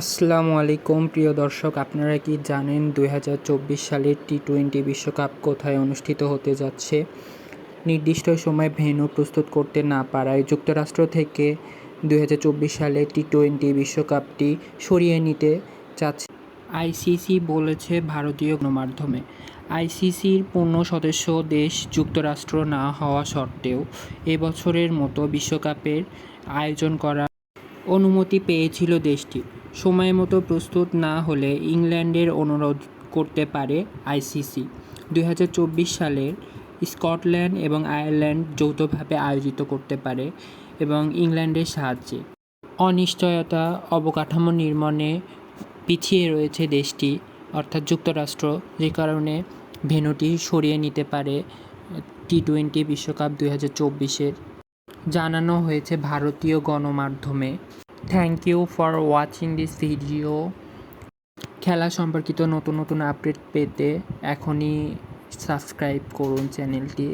আসসালামু আলাইকুম, প্রিয় দর্শক, আপনারা কি জানেন দুই হাজার চব্বিশ সালের টি টোয়েন্টি বিশ্বকাপ কোথায় অনুষ্ঠিত হতে যাচ্ছে? নির্দিষ্ট সময় ভেন্যু প্রস্তুত করতে না পারায় যুক্তরাষ্ট্র থেকে দু হাজার চব্বিশ সালে টি টোয়েন্টি বিশ্বকাপটি সরিয়ে নিতে চাচ্ছে আইসিসি বলেছে ভারতীয় গণমাধ্যমে। আইসিসির পূর্ণ সদস্য দেশ যুক্তরাষ্ট্র না হওয়া সত্ত্বেও এবছরের মতো বিশ্বকাপের আয়োজন করা অনুমতি পেয়েছিল দেশটি। সময় মতো প্রস্তুত না হলে ইংল্যান্ডের অনুরোধ করতে পারে আইসিসি। দু হাজার চব্বিশ সালের স্কটল্যান্ড এবং আয়ারল্যান্ড যৌথভাবে আয়োজিত করতে পারে এবং ইংল্যান্ডের সাহায্যে। অনিশ্চয়তা, অবকাঠামো নির্মাণে পিছিয়ে রয়েছে দেশটি, অর্থাৎ যুক্তরাষ্ট্র, যে কারণে ভেন্যুটি সরিয়ে নিতে পারে টি টোয়েন্টি বিশ্বকাপ দুই হাজার চব্বিশের। জানানো হয়েছে ভারতীয় গণমাধ্যমে। Thank you for watching this video খেলা সম্পর্কিত নতুন নতুন আপডেট পেতে এখনই সাবস্ক্রাইব করুন চ্যানেলটি